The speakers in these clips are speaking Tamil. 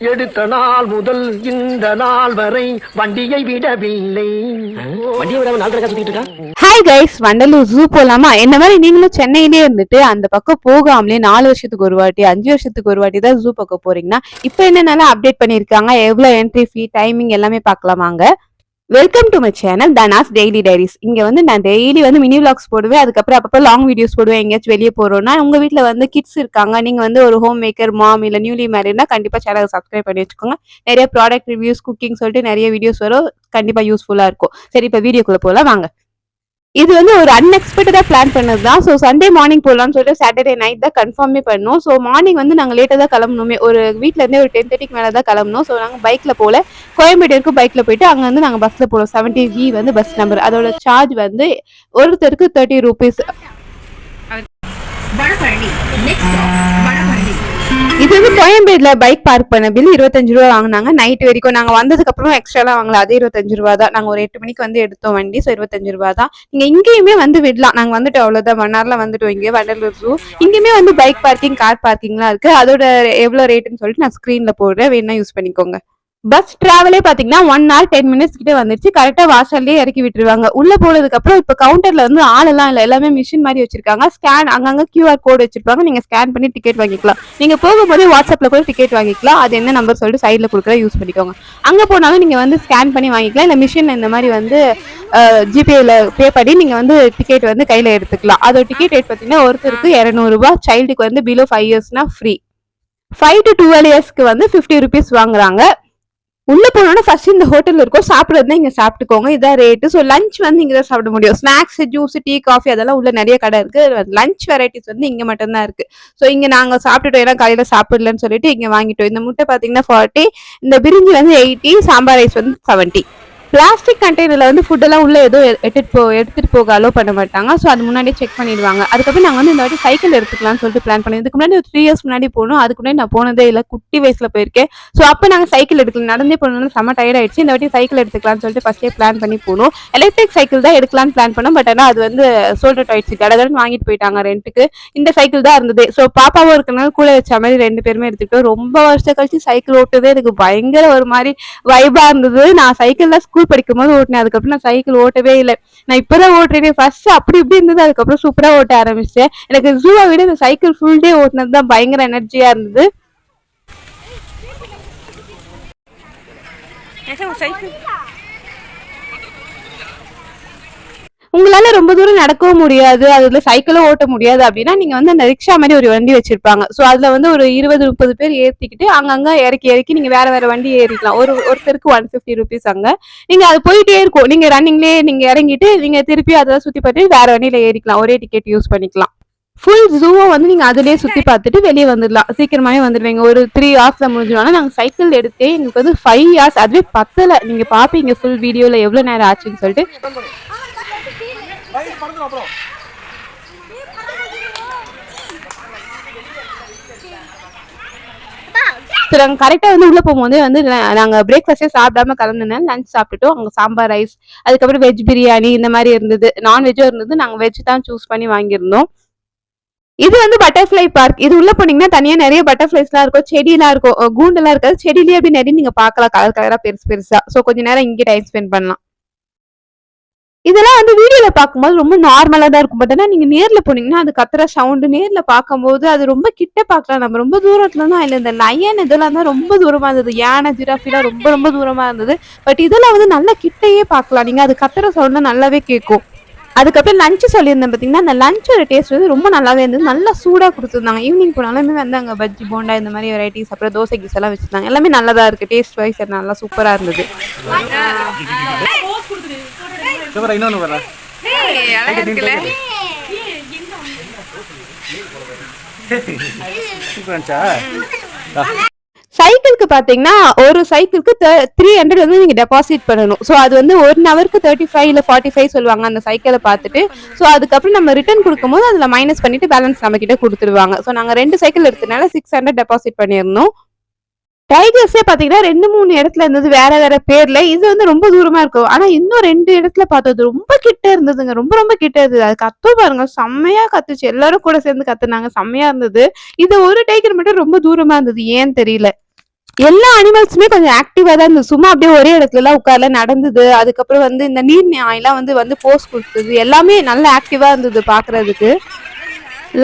எடுத்த நாள் முதல் இந்த நாள் வரை வண்டியை விடவில்லை. வண்டியை விடாம நாள் கணக்கா சுத்திட்டு இருக்கான் ஹாய் கைஸ் வண்டலூர் ஜூ போலாமா? என்ன மாதிரி நீங்களும் சென்னையிலே இருந்துட்டு அந்த பக்கம் போகாமலே நாலு வருஷத்துக்கு ஒரு வாட்டி அஞ்சு வருஷத்துக்கு ஒரு வாட்டி தான் ஜூ பக்கம் போறீங்கன்னா இப்போ என்னென்னலாம் அப்டேட் பண்ணியிருக்காங்க? எவ்வளோ என்ட்ரி ஃபீ டைமிங் எல்லாமே பார்க்கலாம் வாங்க welcome to my channel Dhana's daily diaries இங்க வந்து நான் டெய்லி வந்து மினி விளாக்ஸ் போடுவேன். அதுக்கப்புறம் அப்பப்போ லாங் வீடியோஸ் போடுவேன். எங்கேயாச்சும் வெளியே போறோம்னா உங்க வீட்டில் வந்து கிட்ஸ் இருக்காங்க. நீங்க வந்து ஒரு ஹோம் மேக்கர் மாம் இல்ல நியூலி மேரிட்னா கண்டிப்பா சேனலை சப்ஸ்கிரைப் பண்ணி வச்சுக்கோங்க. நிறைய ப்ராடக்ட் ரிவ்யூஸ் குக்கிங் சொல்லிட்டு நிறைய வீடியோஸ் வரும். கண்டிப்பா யூஸ்ஃபுல்லா இருக்கும். சரி இப்போ வீடியோக்குள்ள போகலாம் வாங்க. இது வந்து ஒரு அன்எக்ஸ்பெக்டடா பிளான் பண்ணது தான் ஸோ சண்டே மார்னிங் போகலான்னு சொல்லிட்டு சாட்டர்டே நைட் தான் கன்ஃபார்மே பண்ணோம். ஸோ மார்னிங் வந்து நாங்கள் லேட்டாக தான் கிளம்பணுமே. ஒரு வீட்ல இருந்தே ஒரு டென் தேர்ட்டிக்கு மேலே தான் கிளம்பணும். ஸோ நாங்கள் பைக்கில் போகல கோயம்பேட்டிற்கு பைக்கில் போயிட்டு அங்கே வந்து நாங்கள் பஸ்ஸில் போனோம் செவன்டி வி வந்து பஸ் நம்பர் அதோட சார்ஜ் வந்து ஒருத்தருக்கு தேர்ட்டி ருபீஸ் கோயம்பேடுல பைக் பார்க் பண்ண பில் இருபத்தஞ்சு ரூபா வாங்கினாங்க. நைட் வரைக்கும் நாங்க வந்ததுக்கு அப்புறம் எக்ஸ்ட்ராலாம் வாங்கல. அதே இருபத்தஞ்சு ரூபா தான். நாங்க ஒரு எட்டு மணிக்கு வந்து எடுத்தோம் வண்டி. ஸோ இருபத்தஞ்சு ரூபா தான். நீங்க இங்கேயுமே வந்து விடலாம். நாங்க வந்துட்டு அவ்வளவுதான். மன்னார்ல வந்துட்டோம் இங்கே. வண்டலூர் ஜூ இங்கேயுமே வந்து பைக் பார்க்கிங் கார் பார்க்கிங்லாம் இருக்கு. அதோட எவ்வளவு ரேட்டுன்னு சொல்லிட்டு நான் ஸ்கிரீன்ல போடுறேன். வேணா யூஸ் பண்ணிக்கோங்க. பஸ் டிராவலே பாத்தீங்கன்னா ஒன் ஹவர் டென் மினிட்ஸ் கிட்டே வந்துருச்சு. கரெக்டா வாசல்லே இறக்கி விட்டுருவாங்க. உள்ள போனதுக்கு அப்புறம் இப்ப கவுண்டர்ல வந்து ஆளெல்லாம் இல்ல. எல்லாமே மிஷின் மாதிரி வச்சிருக்காங்க. ஸ்கேன் அங்கங்க கியூஆர் கோடு வச்சிருப்பாங்க. நீங்க ஸ்கேன் பண்ணி டிக்கெட் வாங்கிக்கலாம். நீங்க போகும்போது வாட்ஸ்அப்ல கூட டிக்கெட் வாங்கிக்கலாம். அது என்ன நம்பர் சொல்லிட்டு சைட்ல கொடுக்குற யூஸ் பண்ணிக்கோங்க. அங்க போனாலும் நீங்க வந்து ஸ்கேன் பண்ணி வாங்கிக்கலாம். இல்ல மிஷின் இந்த மாதிரி வந்து ஜிபேல பே பண்ணி நீங்க வந்து டிக்கெட் வந்து கையில எடுத்துக்கலாம். அதோட டிக்கெட் ரேட் பாத்தீங்கன்னா ஒருத்தருக்கு இரநூறுபா சைல்டுக்கு வந்து பிலோ ஃபைவ் இயர்ஸ்னா ஃப்ரீ ஃபைவ் டு டுவெல் இயர்ஸ்க்கு வந்து ஃபிஃப்டி ருபீஸ் வாங்குறாங்க. உள்ளே போனோட ஃபர்ஸ்ட் இந்த ஹோட்டல் இருக்கும். சாப்பிடுறது இங்கே சாப்பிட்டுக்கோங்க. இதான் ரேட்டு ஸோ லஞ்ச் வந்து இங்கே தான் சாப்பிட முடியும். ஸ்நாக்ஸ் ஜூஸ் டீ காஃபி அதெல்லாம் உள்ள நிறைய கடை இருக்கு. லஞ்ச் வெரைட்டிஸ் வந்து இங்கே மட்டும்தான் இருக்கு. ஸோ இங்கே நாங்கள் சாப்பிட்டுட்டோம். ஏன்னா காலையில் சாப்பிடலன்னு சொல்லிட்டு இங்கே வாங்கிட்டோம். இந்த முட்டை பார்த்தீங்கன்னா ஃபார்ட்டி இந்த பிரிஞ்சி வந்து எயிட்டி சாம்பார் ரைஸ் வந்து செவன்ட்டி பிளாஸ்டிக் கண்டெய்னரில் வந்து ஃபுட்டெல்லாம் உள்ளே எதுவும் ஏதோ எடுத்துட்டு போ எடுத்துகிட்டு போக அலோவ் பண்ண மாட்டாங்க. ஸோ அது முன்னாடியே செக் பண்ணிடுவாங்க. அதுக்கப்புறம் நாங்கள் வந்து இந்த வாட்டி சைக்கிள் எடுத்துக்கலாம்னு சொல்லிட்டு பிளான் பண்ணி இதுக்கு முன்னாடி ஒரு த்ரீ இயர்ஸ் முன்னாடி போகணும் அதுக்கு முன்னாடி நான் போனதே இல்லை. குட்டி வயசில் போயிருக்கேன். ஸோ அப்போ நாங்கள் சைக்கிள் எடுக்கல. நடந்தே போனோம்னா செம்ம டயர்ட் ஆயிடுச்சு. இந்த வாட்டி சைக்கிள் எடுத்துக்கலாம்னு சொல்லிட்டு ஃபஸ்ட்டே பிளான் பண்ணி போனோம். எலக்ட்ரிக் சைக்கிள் தான் எடுக்கலாம்னு பிளான் பண்ணோம். பட் ஆனால் அது வந்து சோல்ட் அவுட் ஆயிடுச்சு. கடகடன் வாங்கிட்டு போயிட்டாங்க ரெண்டுக்கு இந்த சைக்கிள் தான் இருந்தது. ஸோ பாப்பாவும் இருக்கனால கூட வச்ச மாதிரி ரெண்டு பேருமே எடுத்துக்கிட்டோம். ரொம்ப வருஷம் கழிச்சு சைக்கிள் ஓட்டுதே எனக்கு பயங்கர ஒரு மாதிரி வைபாக இருந்தது. நான் சைக்கிளில் ஸ்கூல் படிக்கும் போது ஓட்டினேன். அதுக்கப்புறம் நான் சைக்கிள் ஓட்டவே இல்லை. நான் இப்பதான் ஓட்டுறேன். ஃபர்ஸ்ட் அப்படி இப்படி இருந்தது. அதுக்கப்புறம் சூப்பரா ஓட்ட ஆரம்பிச்சேன் எனக்கு ஜூவை விட இந்த சைக்கிள் ஃபுல் டே ஓட்டினது தான் பயங்கர எனர்ஜியா இருந்தது. உங்களால ரொம்ப தூரம் நடக்கவும் முடியாது அதுல சைக்கிளும் ஓட்ட முடியாது அப்படின்னா நீங்க வந்து அந்த ரிக்ஷா மாதிரி ஒரு வண்டி வச்சிருப்பாங்க. சோ அதுல வந்து ஒரு இருபது முப்பது பேர் ஏத்திக்கிட்டு அங்கங்க இறக்கி இறக்கி நீங்க வேற வேற வண்டி ஏறிக்கலாம். ஒரு ஒருத்தருக்கு ஒன் பிப்டி ருபீஸ் அங்க. நீங்க அது போயிட்டே இருக்கும். நீங்க ரன்னிங்லயே நீங்க இறங்கிட்டு நீங்க திருப்பி அதெல்லாம் சுத்தி பார்த்துட்டு வேற வண்டியில ஏறிக்கலாம். ஒரே டிக்கெட் யூஸ் பண்ணிக்கலாம். ஃபுல் ஜூவை வந்து நீங்க அதுலயே சுத்தி பார்த்துட்டு வெளியே வந்துடலாம் சீக்கிரமாவே வந்துடுவீங்க ஒரு த்ரீ ஹவர்ஸ்ல முடிஞ்சிடும் நாங்கள் சைக்கிள் எடுத்தே எங்களுக்கு வந்து ஃபைவ் ஹவர்ஸ் அதுவே பத்தலை. நீங்க பாப்பீங்க ஃபுல் வீடியோல எவ்வளவு நேரம் ஆச்சுன்னு சொல்லிட்டு. சரி நாங்கள் கரெக்டாக வந்து உள்ளே போகும்போது வந்து நாங்கள் நாங்க பிரேக்ஃபாஸ்டே சாப்பிடாம கலந்துனேன் லஞ்ச் சாப்பிட்டுட்டோம். அங்கே சாம்பார் ரைஸ் அதுக்கப்புறம் வெஜ் பிரியாணி இந்த மாதிரி இருந்தது. நான்வெஜ்ஜும் இருந்தது. நாங்கள் வெஜ் தான் சூஸ் பண்ணி வாங்கியிருந்தோம். இது வந்து பட்டர்ஃப்ளை பார்க் இது உள்ள போனீங்கன்னா தனியா நிறைய பட்டர்ஃப்ளைஸ்லாம் இருக்கும். செடியெல்லாம் இருக்கும். கூண்டெல்லாம் இருக்காது. செடியிலேயே அப்படி நிறைய நீங்க பார்க்கலாம். கலர் கலரா பெருசு பெருசா. ஸோ கொஞ்ச நேரம் இங்கே டைம் ஸ்பெண்ட் பண்ணலாம். இதெல்லாம் வந்து வீடியோல பார்க்கும்போது ரொம்ப நார்மலா தான் இருக்கும். பட் ஆனா நீங்க நேர்ல போனீங்கன்னா அது கத்துற சவுண்டு நேர்ல பார்க்கும்போது அது ரொம்ப கிட்ட பார்க்கலாம். நம்ம ரொம்ப தூரத்துல தான் இல்ல இந்த லயன் இதெல்லாம் தான் ரொம்ப தூரமா இருந்தது. யானை ஜிராஃபிலாம் ரொம்ப ரொம்ப தூரமா இருந்தது. பட் இதெல்லாம் வந்து நல்லா கிட்டையே பார்க்கலாம். நீங்க அது கத்துற சவுண்ட் நல்லாவே கேட்கும். அதுக்கப்புறம் லஞ்சு சொல்லியிருந்தேன் பார்த்தீங்கன்னா அந்த லஞ்சோட டேஸ்ட் வந்து ரொம்ப நல்லாவே இருந்தது. நல்லா சூடாக கொடுத்துருந்தாங்க. ஈவினிங் போனாலுமே வந்து அங்கே பஜ்ஜி போண்டா இந்த மாதிரி வெரைட்டிஸ் அப்புறம் தோசை கீஸ் எல்லாம் வச்சுருந்தாங்க. எல்லாமே நல்லதாக இருக்குது டேஸ்ட் வைஸ் நல்லா சூப்பராக இருந்தது. சிவரா இன்னொன்று வரேன் சூப்பர் இருந்துச்சா சைக்கிளுக்கு பார்த்தீங்கன்னா ஒரு சைக்கிளுக்கு த்ரீ ஹண்ட்ரட் வந்து நீங்கள் டெபாசிட் பண்ணணும். ஸோ அது வந்து ஒன் ஹவருக்கு தேர்ட்டி ஃபைவ் இல்லை ஃபார்ட்டி ஃபைவ் சொல்லுவாங்க அந்த சைக்கிளை பார்த்துட்டு ஸோ அதுக்கப்புறம் நம்ம ரிட்டர்ன் கொடுக்கும்போது அதில் மைனஸ் பண்ணிட்டு பேலன்ஸ் நம்ம கிட்ட கொடுத்துருவாங்க ஸோ நாங்கள் ரெண்டு சைக்கிள் எடுத்தனால சிக்ஸ் ஹண்ட்ரட் டெபாசிட் பண்ணியிருந்தோம் டைகர்ஸே பாத்தீங்கன்னா ரெண்டு மூணு இடத்துல இருந்தது வேற வேற பேர்ல. இது வந்து ரொம்ப தூரமா இருக்கும். ஆனா இன்னும் ரெண்டு இடத்துல பார்த்தது ரொம்ப கிட்ட இருந்ததுங்க. ரொம்ப ரொம்ப கிட்ட இருந்தது. அது கத்து பாருங்க. செம்மையா கத்துச்சு. எல்லாரும் கூட சேர்ந்து கத்துனாங்க. செம்மையா இருந்தது. இது ஒரு டைகர் மட்டும் ரொம்ப தூரமா இருந்தது. ஏன்னு தெரியல. எல்லா அனிமல்ஸுமே கொஞ்சம் ஆக்டிவா தான் இருந்தது. சும்மா அப்படியே ஒரே இடத்துல எல்லாம் உட்கார்ல நடந்தது. அதுக்கப்புறம் வந்து இந்த நீர் நாயெல்லாம் வந்து வந்து போஸ் கொடுத்தது. எல்லாமே நல்ல ஆக்டிவா இருந்தது பாக்குறதுக்கு.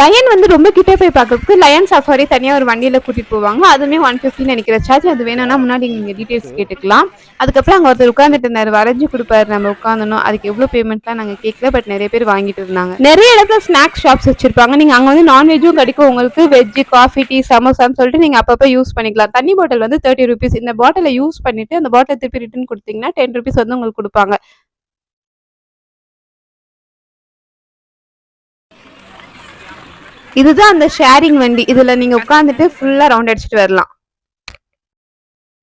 லயன் வந்து ரொம்ப கிட்டே போய் பார்க்கறதுக்கு லயன் சஃபாரி தனியாக ஒரு வண்டியில் கூட்டிகிட்டு போவாங்க. அதுவுமே ஒன் ஃபிஃப்டின்னு நினைக்கிற சார்ஜ் அது வேணும்னா முன்னாடி நீங்கள் டீட்டெயில்ஸ் கேட்டுக்கலாம். அதுக்கப்புறம் அங்கே ஒருத்தர் உட்காந்துட்டு இருந்தார். வரைஞ்சி கொடுப்பாரு. நம்ம உட்காந்தணும் அதுக்கு எவ்வளோ பேமெண்ட்லாம் நாங்கள் கேட்கல. பட் நிறைய பேர் வாங்கிட்டு இருந்தாங்க. நிறைய இடத்துல ஸ்நாக்ஸ் ஷாப்ஸ் வச்சிருப்பாங்க. நீங்கள் அங்கே வந்து நான்வெஜ்ஜும் கிடைக்கும். உங்களுக்கு வெஜ்ஜு காஃபி டீ சமோசான்னு சொல்லிட்டு நீங்கள் அப்பப்போ யூஸ் பண்ணிக்கலாம். தண்ணி பாட்டில் வந்து தேர்ட்டி ருபீஸ் இந்த பாட்டிலை யூஸ் பண்ணிட்டு அந்த பாட்டிலை திருப்பி ரிட்டர்ன் கொடுத்தீங்கன்னா டென் ருபீஸ் வந்து உங்களுக்கு கொடுப்பாங்க. இதுதான் அந்த ஷேரிங் வண்டி. இதுல நீங்க உட்காந்துட்டு ஃபுல்லா ரவுண்ட் அடிச்சுட்டு வரலாம்.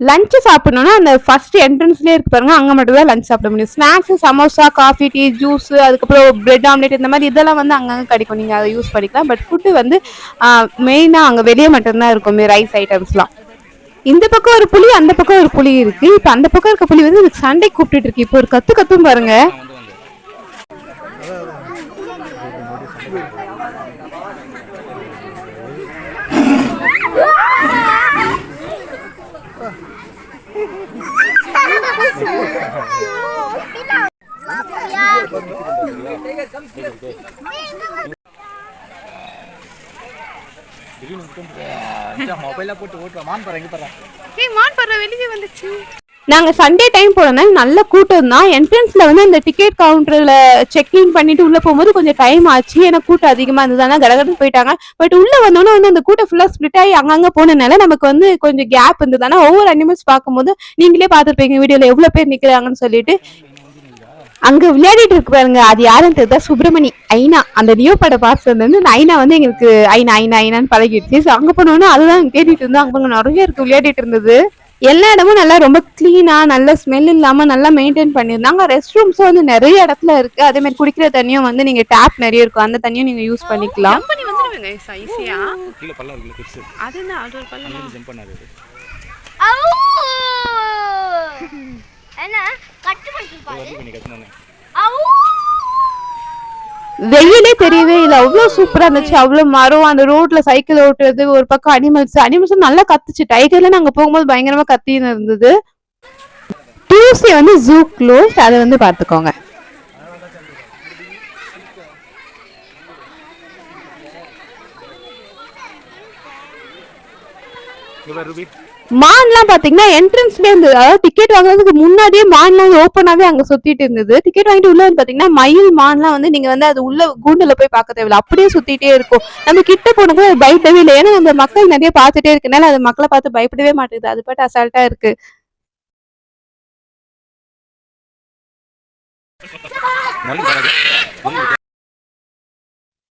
லஞ்ச் சாப்பிடணும்னா அந்த ஃபர்ஸ்ட் என்ட்ரன்ஸ்லேயே இருக்கு பாருங்க அங்கே மட்டும் தான் லஞ்ச் சாப்பிட முடியும். Snacks samosa coffee tea juice அதுக்கப்புறம் பிரெட் ஆம்லேட் இந்த மாதிரி இதெல்லாம் வந்து அங்கங்கே கிடைக்கும். நீங்கள் அதை யூஸ் பண்ணிக்கலாம். பட் ஃபுட்டு வந்து மெயினாக அங்கே வெளியே மட்டும்தான் இருக்கும். ரைஸ் ஐட்டம்ஸ்லாம் இந்த பக்கம் ஒரு புளி அந்த பக்கம் ஒரு புளி இருக்கு. இப்போ அந்த பக்கம் இருக்க புளி வந்து சண்டை கூப்பிட்டுட்டு இருக்கு. இப்போ ஒரு கத்து கத்தும் பாருங்க. மான் பறவை வெளியே வந்துச்சு நாங்கள் சண்டே டைம் போனோம்னா நல்ல கூட்டம் தான். என்ட்ரன்ஸில் வந்து அந்த டிக்கெட் கவுண்டரில் செக்இன் பண்ணிட்டு உள்ளே போகும்போது கொஞ்சம் டைம் ஆச்சு. ஏன்னா கூட்டம் அதிகமாக இருந்ததுனால கடகடன்னு போயிட்டாங்க. பட் உள்ளே வந்தோன்னே வந்து அந்த கூட்டம் ஃபுல்லாக ஸ்ப்ளிட் ஆகி அங்கங்கே போனனால நமக்கு வந்து கொஞ்சம் கேப் இருந்ததுனா ஒவ்வொரு அனிமல்ஸ் பார்க்கும்போது நீங்களே பார்த்துருப்பீங்க வீடியோவில் எவ்வளோ பேர் நிற்கிறாங்கன்னு சொல்லிட்டு. அங்க விளையாடிட்டு இருக்கு பாருங்க. அது யாருன்னு தெரியுதா சுப்பிரமணி ஐனா. அந்த நியோ பட பார்த்து வந்து ஐனா வந்து எங்களுக்கு ஐனா ஐனா ஐனான்னு பழகிடுச்சு. ஸோ அங்க போனோம்னா அதுதான் தேடிட்டு இருந்தோம். அங்க நிறைய இருக்கு விளையாடிட்டு இருந்தது. எல்லா இடமும் நல்லா ரொம்ப கிளீனா நல்ல ஸ்மெல் இல்லாம நல்லா மெயின்டைன் பண்ணியிருந்தாங்க. ரெஸ்ட் ரூம்ஸும் வந்து நிறைய இடத்துல இருக்கு. அதே மாதிரி குடிக்கிற தண்ணியும் வந்து நீங்க டேப் நிறைய இருக்கும். அந்த தண்ணியும் நீங்க யூஸ் பண்ணிக்கலாம். பண்ணி வந்துடுவேங்க ஈஸியா கீழே பல்லம் இருக்குல்ல பெருசு. அதுதான் அது ஒரு பள்ளம் ஜம்ப் பண்ணாரு என்ன? கட்டு பண்ணி வெயிலே தெரியவே இல்லை. அவ்வளோ சூப்பரா இருந்துச்சு. அவ்வளோ மரம் அந்த ரோட்ல சைக்கிள் ஓட்டுறது ஒரு பக்கம் அனிமல்ஸ் அனிமல்ஸ் நல்லா கத்துச்சு. டைகர்ல நாங்க போகும்போது பயங்கரமா கத்தின்னு இருந்தது. டியூஸ்டே வந்து ஜூ க்ளோஸ் அதை வந்து பார்த்துக்கோங்க. இங்க ரூபி மான்லாம் பாத்தீங்கன்னா என்ட்ரன்ஸ்லயே இருந்தது அதாவது டிக்கெட் வாங்குறதுக்கு முன்னாடியே மான்லாம் ஓப்பனாவே அங்க சுத்திட்டு இருந்தது. டிக்கெட் வாங்கிட்டு உள்ள வந்து பாத்தீங்கன்னா மயில் மான்லாம் வந்து நீங்க வந்து அது உள்ள கூண்டுல போய் பார்க்க தேவையில்ல. அப்படியே சுத்திட்டே இருக்கும். நம்ம கிட்ட போன கூட அது பயப்படவே இல்லை. ஏன்னா நம்ம மக்கள் நிறைய பார்த்துட்டே இருக்கனால அது மக்களை பார்த்து பயப்படவே மாட்டேங்குது. அது பாட்டு அசால்ட்டா இருக்கு.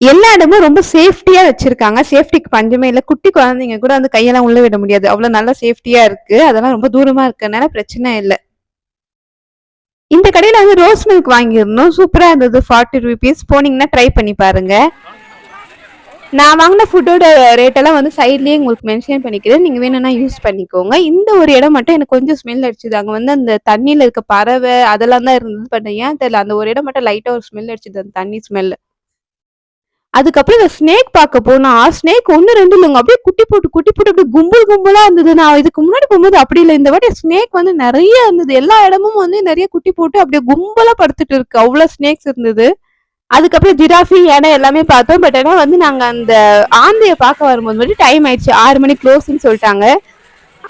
எல்லா இடமும் ரொம்ப சேஃப்டியா வச்சிருக்காங்க. சேஃப்டிக்கு பஞ்சமே இல்லை. குட்டி குழந்தைங்க கூட வந்து கையெல்லாம் உள்ள விட முடியாது. அவ்வளவு நல்லா சேஃப்டியா இருக்கு. அதெல்லாம் ரொம்ப தூரமா இருக்கனால பிரச்சனை இல்லை. இந்த கடையில வந்து ரோஸ் மில்க் வாங்கியிருந்தோம் சூப்பரா இருந்தது. ஃபார்ட்டி ருபீஸ் போனீங்கன்னா ட்ரை பண்ணி பாருங்க. நான் வாங்கின ஃபுட்டோட ரேட் எல்லாம் வந்து சைட்லயே உங்களுக்கு மென்ஷன் பண்ணிக்கிறேன். நீங்க வேணும்னா யூஸ் பண்ணிக்கோங்க. இந்த ஒரு இடம் மட்டும் எனக்கு கொஞ்சம் ஸ்மெல் அடிச்சுது. அங்க வந்து அந்த தண்ணியில இருக்க பறவை அதெல்லாம் தான் இருந்தது. பட் ஏன் தெரியல. அந்த ஒரு இடம் மட்டும் லைட்டா ஒரு ஸ்மெல் அடிச்சுது. அந்த தண்ணி ஸ்மெல் அதுக்கப்புறம் இந்த ஸ்னேக் பார்க்க போனா ஸ்னேக் ஒன்று ரெண்டு இல்லைங்க. அப்படியே குட்டி போட்டு குட்டி போட்டு அப்படியே கும்பல் கும்பலா இருந்தது. நான் இதுக்கு முன்னாடி போகும்போது அப்படி இல்லை. இந்த வாட்டி ஸ்னேக் வந்து நிறைய இருந்தது. எல்லா இடமும் வந்து நிறைய குட்டி போட்டு அப்படியே கும்பலா படுத்துட்டு இருக்கு. அவ்வளோ ஸ்னேக்ஸ் இருந்தது. அதுக்கப்புறம் ஜிராஃபி ஏன்னா எல்லாமே பார்த்தோம். பட் ஆனால் வந்து நாங்கள் அந்த ஆந்தையை பார்க்க வரும்போது மட்டும் டைம் ஆயிடுச்சு. ஆறு மணி க்ளோஸ்ன்னு சொல்லிட்டாங்க.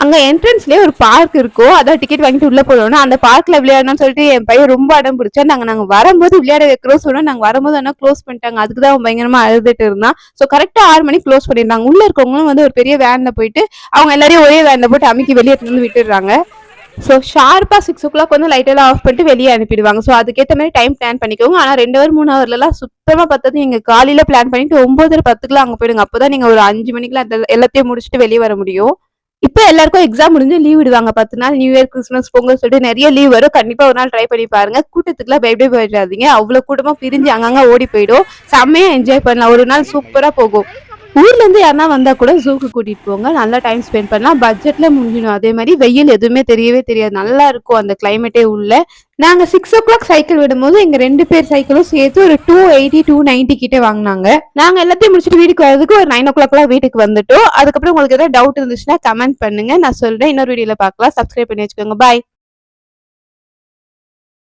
அங்க என்ட்ரன்ஸ்லயே ஒரு பார்க் இருக்கும் அதான் டிக்கெட் வாங்கிட்டு உள்ள போனோம்னா அந்த பார்க்ல விளையாடணும்னு சொல்லிட்டு என் பையன் ரொம்ப அடம் பிடிச்சா நாங்க நாங்க வரும்போது விளையாட வைக்கிறோம் சொன்னோம். நாங்க வரும்போது ஆனா க்ளோஸ் பண்ணிட்டாங்க. அதுக்கு தான் அவன் பயங்கரமா அழுதுட்டு இருந்தான். ஸோ கரெக்டா ஆறு மணிக்கு க்ளோஸ் பண்ணிருந்தாங்க உள்ள இருக்கவங்களும் வந்து ஒரு பெரிய வேன்ல போயிட்டு அவங்க எல்லாரையும் ஒரே வேன்ல போட்டு அமுக்கி வெளியே இருந்து விட்டுடுறாங்க. ஸோ ஷார்ப்பா சிக்ஸ் ஓ கிளாக் வந்து லைட்டெல்லாம் ஆஃப் பண்ணிட்டு வெளியே அனுப்பிடுவாங்க. ஸோ அதுக்கேற்ற மாதிரி டைம் பிளான் பண்ணிக்கோங்க. ஆனால் ரெண்டு ஹவர் மூணு ஹவர்ல சுத்தமாக பார்த்தது பத்தது காலையில் பிளான் பண்ணிட்டு ஒம்பது பத்துக்குலாம் அங்கே போயிடுங்க. அப்பதான் நீங்கள் ஒரு அஞ்சு மணிக்கெலாம் எல்லாத்தையும் முடிச்சுட்டு வெளியே வர முடியும். இப்போ எல்லாருக்கும் எக்ஸாம் முடிஞ்சு லீவ் விடுவாங்க. பத்து நாள் நியூ இயர் கிறிஸ்மஸ் பொங்கல் சொல்லிட்டு நிறைய லீவ் வரும். கண்டிப்பா ஒரு நாள் ட்ரை பண்ணி பாருங்க. கூட்டத்துக்குலாம் பயப்படே போயிடாதீங்க. அவ்வளவு கூட்டமா பிரிஞ்சு அங்கங்க ஓடி போயிடும். செம்மையா என்ஜாய் பண்ணலாம். ஒரு நாள் சூப்பரா போகும். ஊர்ல இருந்து யாருன்னா வந்தா கூட ஜூக்கு கூட்டிட்டு போங்க. நல்லா டைம் ஸ்பெண்ட் பண்ணலாம். பட்ஜெட்ல முடிஞ்சிடும். அதே மாதிரி வெயில் எதுவுமே தெரியவே தெரியாது. நல்லா இருக்கும் அந்த கிளைமேட்டே உள்ள. நாங்க சிக்ஸ் ஓ கிளாக் சைக்கிள் விடும்போது எங்க ரெண்டு பேர் சைக்கிளும் சேர்த்து ஒரு டூ எயிட்டி டூ நைன்டி கிட்ட வாங்கினாங்க. நாங்க எல்லாத்தையும் முடிச்சுட்டு வீட்டுக்கு வரதுக்கு ஒரு நைன் ஓ கிளாக்லாம் வீட்டுக்கு வந்துட்டோம். அதுக்கப்புறம் உங்களுக்கு ஏதாவது டவுட் இருந்துச்சுன்னா கமெண்ட் பண்ணுங்க. நான் சொல்றேன். இன்னொரு வீடியோல பார்க்கலாம். சப்ஸ்கிரைப் பண்ணி வச்சுக்கோங்க. பாய்